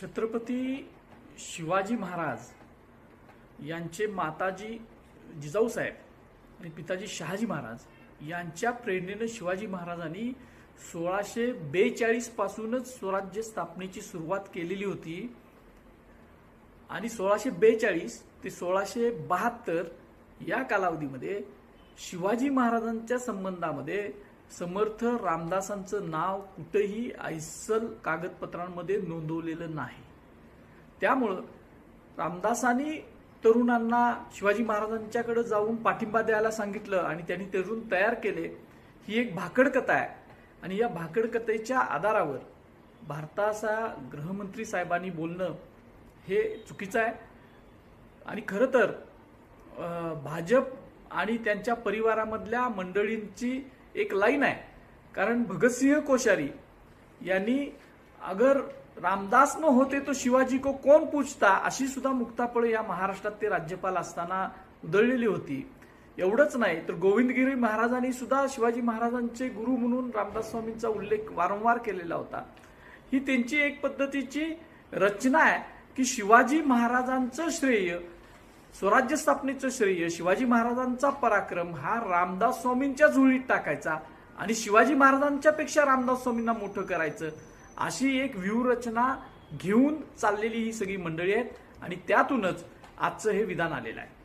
छत्रपती शिवाजी महाराज यांचे माताजी जिजाऊसाहेब आणि पिताजी शहाजी महाराज यांच्या प्रेरणेनं शिवाजी महाराजांनी सोळाशे बेचाळीसपासूनच स्वराज्य स्थापनेची सुरुवात केलेली होती. आणि सोळाशे बेचाळीस ते सोळाशे बहात्तर या कालावधीमध्ये शिवाजी महाराजांच्या संबंधामध्ये समर्थ रामदासांचं नाव कुठेही ऐसल कागदपत्रांमध्ये नोंदवलेलं नाही. त्यामुळं रामदासांनी तरुणांना शिवाजी महाराजांच्याकडे जाऊन पाठिंबा द्यायला सांगितलं आणि त्यांनी तरुण तयार केले. ही एक भाकड कथा आहे. आणि या भाकड कथेच्या आधारावर भारताचा गृहमंत्री साहेबांनी बोलणं हे चुकीचं आहे. आणि खरं तर भाजप आणि त्यांच्या परिवारामधल्या मंडळींची एक लाईन आहे. कारण भगतसिंह कोश्यारी यांनी अगर रामदास न होते तो शिवाजी को कोण पूछता अशी सुद्धा मुक्तापळे या महाराष्ट्रात ते राज्यपाल असताना उधळलेली होती. एवढंच नाही तर गोविंदगिरी महाराजांनी सुद्धा शिवाजी महाराजांचे गुरु म्हणून रामदास स्वामींचा उल्लेख वारंवार केलेला होता. ही त्यांची एक पद्धतीची रचना आहे की शिवाजी महाराजांचं श्रेय स्वराज्य स्थापनेचं श्रेय शिवाजी महाराजांचा पराक्रम हा रामदास स्वामींच्या झुळीत टाकायचा आणि शिवाजी महाराजांच्या पेक्षा रामदास स्वामींना मोठं करायचं अशी एक व्यूहरचना घेऊन चाललेली ही सगळी मंडळी आहेत. आणि त्यातूनच आजचं हे विधान आलेलं आहे.